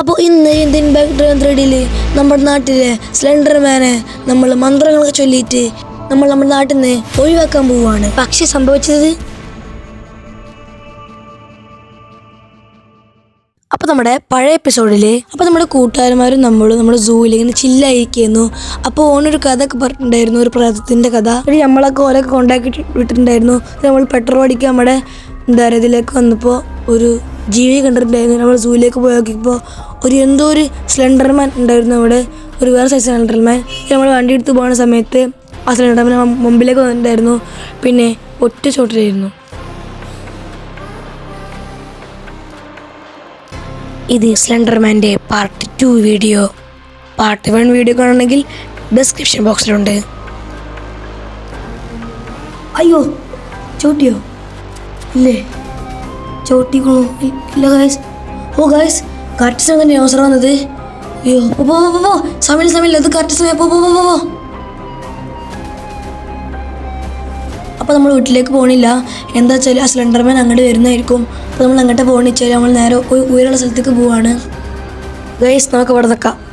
അപ്പോൾ ഇന്ന് Indian bacteria ത്രീഡിയിൽ നമ്മുടെ നാട്ടിലെ സിലിണ്ടർ മാനെ നമ്മൾ മന്ത്രങ്ങളൊക്കെ ചൊല്ലിയിട്ട് നമ്മൾ നമ്മുടെ നാട്ടിൽ നിന്ന് ഒഴിവാക്കാൻ പോവുകയാണ്. പക്ഷെ സംഭവിച്ചത്? അപ്പോൾ നമ്മുടെ പഴയ എപ്പിസോഡിൽ അപ്പോൾ നമ്മുടെ കൂട്ടുകാരന്മാരും നമ്മളും നമ്മുടെ സൂവിൽ ഇങ്ങനെ ചില്ലായിരിക്കുന്നു. അപ്പോൾ ഓണൊരു കഥ ഒക്കെ പറഞ്ഞിട്ടുണ്ടായിരുന്നു ഒരു പ്രേതത്തിന്റെ കഥ. ഒരു നമ്മളൊക്കെ ഓരൊക്കെ കോണ്ടാക്ട് വിട്ടിട്ടുണ്ടായിരുന്നു നമ്മൾ പെട്രോൾ അടിക്കാൻ നമ്മുടെ എന്താ പറയുക ഇതിലേക്ക് വന്നപ്പോൾ ഒരു ജീവി കണ്ടിട്ടുണ്ടായിരുന്നു. നമ്മൾ സൂയിലേക്ക് പോയി നോക്കിയപ്പോൾ ഒരു എന്തോ ഒരു സ്ലെൻഡർമാൻ ഉണ്ടായിരുന്നു അവിടെ. ഒരു വേറെ സൈസ് സ്ലെൻഡർമാൻ നമ്മൾ വണ്ടി എടുത്ത് പോകുന്ന സമയത്ത് ആ സ്ലെൻഡർമാൻ മുമ്പിലേക്ക് വന്നിട്ടുണ്ടായിരുന്നു. പിന്നെ ഒറ്റ ചോട്ടിലായിരുന്നു. ഇത് സ്ലെൻഡർമാന്റെ part two video part one video കാണണമെങ്കിൽ ഡിസ്ക്രിപ്ഷൻ ബോക്സിലുണ്ട് അയ്യോ ചോട്ടിയോ? ഇല്ലേ? ചോട്ടിക്കണോ ഇ- ഇല്ല ഗായ്സ് ഓ ഗായ്സ് കറക്റ്റ് സമയം തന്നെ അവസരം വന്നത്. അയ്യോ പോ പോ പോ സമയം അത് കറക്റ്റ് സമയം. പോ പോ പോ അപ്പോൾ നമ്മൾ വീട്ടിലേക്ക് പോകണില്ല എന്താ വെച്ചാൽ ആ സിലിണ്ടർമാൻ അങ്ങോട്ട് വരുന്നതായിരിക്കും. അപ്പോൾ നമ്മൾ അങ്ങോട്ട് പോകണമെന്ന് വെച്ചാൽ നമ്മൾ നേരെ ഒരു ഉയരമുള്ള സ്ഥലത്തേക്ക് പോവാണ്. ഗൈസ് നമുക്ക് ഇവിടെ നിൽക്കാം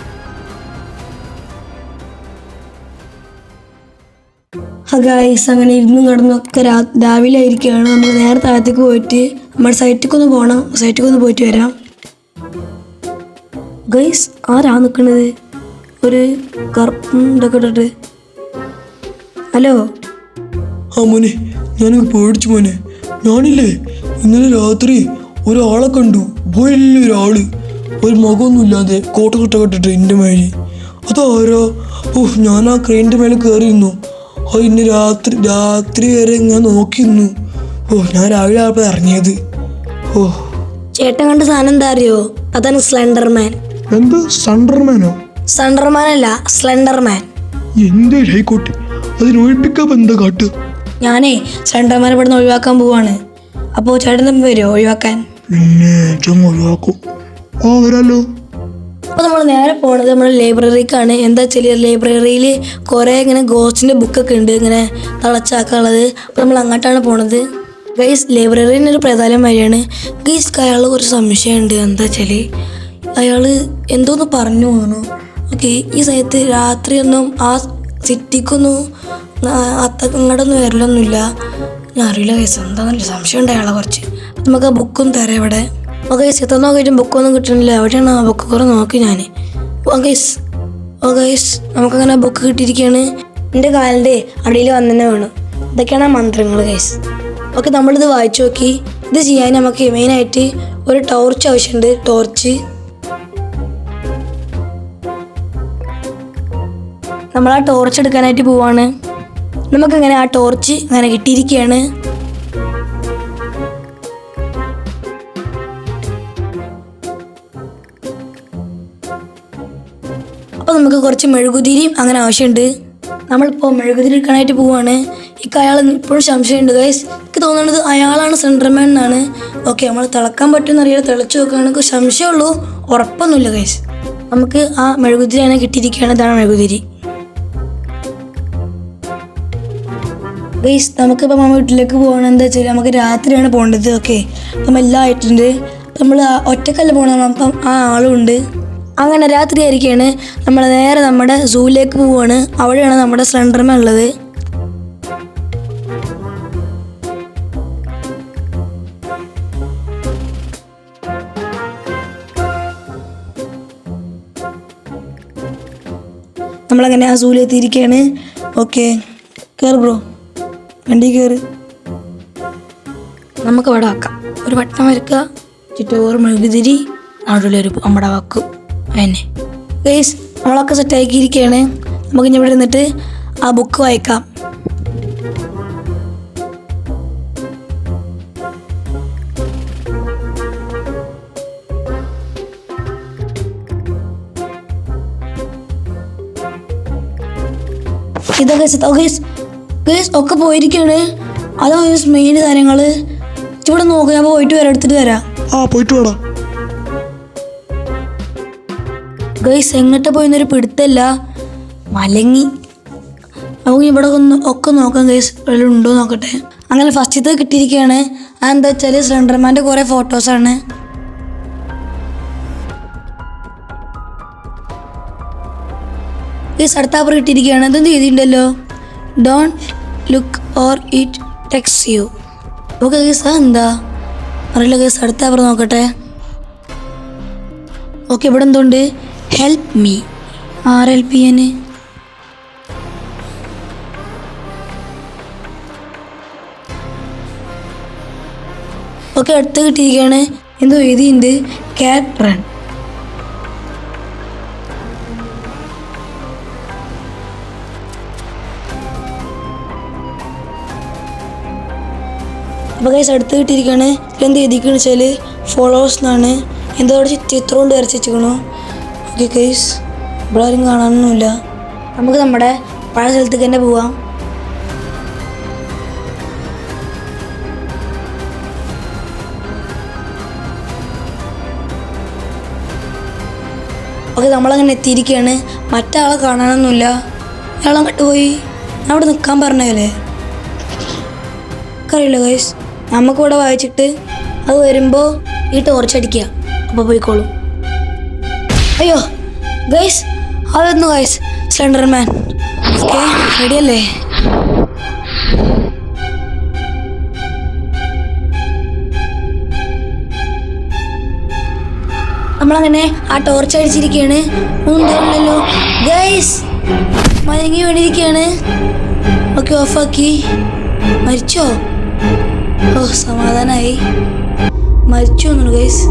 ഗൈസ് അങ്ങനെ ഇരുന്നും കിടന്നൊക്കെ രാ രാവിലെ ആയിരിക്കുകയാണ് നമ്മൾ നേരെ താഴത്തേക്ക് പോയിട്ട് നമ്മുടെ സൈറ്റിക്കൊന്ന് പോകണം സൈറ്റിലേക്ക് ഒന്ന് പോയിട്ട് വരാം. ഗൈസ് ആരാ നിൽക്കണത് ഒരു കറുപ്പും ഇതൊക്കെ ഇട്ടിട്ട്. ഹലോ ആ മോനെ ഞാനങ്ങ് പേടിച്ചു മോനെ. ഞാനില്ലേ ഇന്നലെ രാത്രി ഒരാളെ കണ്ടു. വലിയൊരാൾ ഒരു മുഖമൊന്നുമില്ലാതെ കോട്ട കൊട്ട കെട്ടിട്ട് എന്റെ മേലെ. അതാരോ? ഓ ഞാൻ ആ ക്രെയിന്റെ മേലെ കയറിയിരുന്നു ആ ഇന്ന് രാത്രി രാത്രി വരെ ഇങ്ങനെ നോക്കിന്നു ഓ ഞാൻ രാവിലെ ആയപ്പോൾ ഇറങ്ങിയത്. ഓ. ചേട്ടൻ കണ്ട സാധനം എന്താ അറിയോ? അതാണ് സ്ലണ്ടർമാൻ. എന്ത്? സണ്ടർമാനോ സ്ലെൻഡർമാൻ അല്ല സ്ലണ്ടർമാൻ. എന്തേ ആയിക്കോട്ടെ അതിന് ഒഴിപ്പിക്കാൻ എന്താ കാട്ട്? ഞാനേ സ്ലെൻഡർമാനെ ഇവിടെ നിന്ന് ഒഴിവാക്കാൻ പോവാണ്. അപ്പോ ചേട്ടൻ തമ്മിൽ വരുമോ ഒഴിവാക്കാൻ? പിന്നെ ചങ്ങ ഒഴിവാക്കും. ഓ വരാലോ. അപ്പോൾ നമ്മൾ നേരെ പോണത് നമ്മുടെ ലൈബ്രറിക്കാണ്. എന്താ വെച്ചാൽ ലൈബ്രറിയിൽ കുറേ ഇങ്ങനെ ഗോസ്റ്റിന്റെ ബുക്കൊക്കെ ഉണ്ട് ഇങ്ങനെ തളച്ചാക്കാനുള്ളത്. അപ്പോൾ നമ്മൾ അങ്ങോട്ടാണ് പോണത്. ഗൈസ് ലൈബ്രറിന് ഒരു പ്രധാനം വഴിയാണ്. ഗൈസ് അയാൾ കുറച്ച് സംശയമുണ്ട് എന്താ വെച്ചാൽ അയാൾ എന്തോന്ന് പറഞ്ഞു തോന്നുന്നു ഓക്കെ ഈ സമയത്ത് രാത്രിയൊന്നും ആ സിറ്റിക്കൊന്നും അത്ത ഇങ്ങോട്ടൊന്നും വരലൊന്നുമില്ല. ഞാൻ അറിയില്ല ഗൈസ് എന്താണെന്നല്ല സംശയം ഉണ്ട് അയാളെ കുറച്ച്. നമുക്ക് ആ ബുക്കും തരാം ഇവിടെ. ഓ ഗൈസ് എത്ര നോക്കിയിട്ടും ബുക്കൊന്നും കിട്ടണില്ല എവിടെയാണ് ആ ബുക്ക് കുറേ നോക്കി ഞാൻ ഓ ഗൈസ് ഓ ഗൈസ് നമുക്കങ്ങനെ ബുക്ക് കിട്ടിയിരിക്കുകയാണ് എന്റെ കാലിന്റെ അടിയിൽ വന്നു വേണം ഇതൊക്കെയാണ് ആ മന്ത്രങ്ങൾ ഗൈസ് ഓക്കെ നമ്മളിത് വായിച്ചു നോക്കി ഇത് ചെയ്യാൻ നമുക്ക് മെയിനായിട്ട് ഒരു ടോർച്ച് ആവശ്യമുണ്ട് ടോർച്ച് നമ്മൾ ആ ടോർച്ച് എടുക്കാനായിട്ട് പോവാണ് നമുക്കങ്ങനെ ആ ടോർച്ച് അങ്ങനെ കിട്ടിയിരിക്കുകയാണ് നമുക്ക് കുറച്ച് മെഴുകുതിരിയും അങ്ങനെ ആവശ്യമുണ്ട്. നമ്മളിപ്പോൾ മെഴുകുതിരി എടുക്കാനായിട്ട് പോവാണ്. ഈ അയാൾ ഇപ്പോഴും സംശയമുണ്ട് ഗൈസ് എനിക്ക് തോന്നുന്നത് അയാളാണ് സെൻട്രമാൻ എന്നാണ്. ഓക്കെ നമ്മൾ തിളക്കാൻ പറ്റുമെന്ന് അറിയാതെ തിളച്ച് നോക്കുകയാണെങ്കിൽ സംശയമുള്ളൂ ഉറപ്പൊന്നുമില്ല ഗൈസ് നമുക്ക് ആ മെഴുകുതിരി അങ്ങനെ കിട്ടിയിരിക്കുകയാണ്. ഇതാണ് മെഴുകുതിരി. ഗൈസ് നമുക്കിപ്പോൾ നമ്മൾ വീട്ടിലേക്ക് പോകണം എന്താ വെച്ചാൽ നമുക്ക് രാത്രിയാണ് പോകേണ്ടത്. ഓക്കെ നമ്മൾ എല്ലാം ആയിട്ടുണ്ട് നമ്മൾ ഒറ്റക്കല്ല പോകണം അപ്പം ആ ആളും ഉണ്ട്. അങ്ങനെ രാത്രി ആയിരിക്കുകയാണ് നമ്മൾ നേരെ നമ്മുടെ സൂവിലേക്ക് പോവുകയാണ് അവിടെയാണ് നമ്മുടെ സ്ലെൻഡർമാൻ ഉള്ളത്. നമ്മളങ്ങനെ ആ സൂവിലെത്തിയിരിക്കുകയാണ് ഓക്കെ കയറി ബ്രോ. വണ്ടി കയറി നമുക്ക് അവിടെ വെക്കാം. ഒരു വട്ടം വരക്കുക ചുറ്റോറ് മെഴുകുതിരി. നടുവിലൊരു അമ്പട വെക്കും. അതന്നെ. ഗൈസ് നമ്മളൊക്കെ സെറ്റാക്കിയിരിക്കുകയാണ് നമുക്ക് ഇവിടെ നിന്നിട്ട് ആ ബുക്ക് വായിക്കാം. ഇതൊക്കെ ഗൈസ് ഗൈസ് ഒക്കെ പോയിരിക്കുകയാണ് അതാ ഗൈസ് മെയിൻ കാര്യങ്ങൾ ഇവിടെ നോക്കുക ഞാൻ പോയിട്ട് വരാം എടുത്തിട്ട് തരാം ആ പോയിട്ട് വേടാ ഗൈസ് എങ്ങോട്ട് പോയിന്നൊരു പിടുത്തല്ല. മലങ്ങി. നമുക്ക് ഇവിടെ ഒന്ന് ഒക്കെ നോക്കാം ഗൈസ് വെള്ളം ഉണ്ടോ നോക്കട്ടെ. അങ്ങനെ ഫസ്റ്റത്തെ കിട്ടിയിരിക്കുകയാണ്. അതെന്താ വെച്ചാൽ സ്ലണ്ടർമാന്റെ കുറേ ഫോട്ടോസാണ് ഈ സടത്താപ്പർ കിട്ടിയിരിക്കുകയാണ്. അതെന്ത് എഴുതിയിട്ടുണ്ടല്ലോ? Don't look or it texts you okay case എന്താ? അറിയില്ല കേസ് അടുത്താപ്പർ നോക്കട്ടെ. ഓക്കെ ഇവിടെ എന്തുണ്ട്? Help me R L P N ഒക്കെ അടുത്ത് കിട്ടിയിരിക്കുകയാണ്. എന്തോ എഴുതിയുണ്ട് ക്യാറ്റ് റൺ അപ്പോൾ കൈസ് അടുത്ത് കിട്ടിയിരിക്കുകയാണ്. എന്ത് എഴുതിക്കണെന്ന് വെച്ചാൽ ഫോളോവേഴ്സ് എന്നാണ്. എന്തോ അവിടെ ചിത്രം കൊണ്ട് വരച്ചു വെച്ചിരിക്കണു. ഓക്കെ കൈസ് ഇവിടെ ആരും കാണാനൊന്നുമില്ല. നമുക്ക് നമ്മുടെ പഴയ സ്ഥലത്തേക്ക് തന്നെ പോവാം. ഓക്കെ നമ്മളങ്ങനെ എത്തിയിരിക്കുകയാണ്. മറ്റാളെ കാണാനൊന്നുമില്ല. അയാൾ അങ്ങോട്ട് പോയി. അവിടെ നിൽക്കാൻ പറഞ്ഞല്ലേ അറിയില്ല ഗൈസ് നമുക്കിവിടെ വായിച്ചിട്ട് അത് വരുമ്പോൾ ഈ ടോർച്ച് അടിക്കുക. അപ്പോൾ പോയിക്കോളും. അയ്യോ ഗൈസ് അതൊന്നു ഗൈസ് സ്ലെൻഡർ മാൻ ഓക്കെ റെഡിയല്ലേ നമ്മളങ്ങനെ ആ ടോർച്ച് അടിച്ചിരിക്കുകയാണ് തോന്നില്ലല്ലോ ഗൈസ് മയങ്ങി വീണിരിക്കുകയാണ് ഓക്കെ ഓഫാക്കി മരിച്ചോ? ഓ സമാധാനായി. മരിച്ചു തോന്നുന്നു ഗൈസ്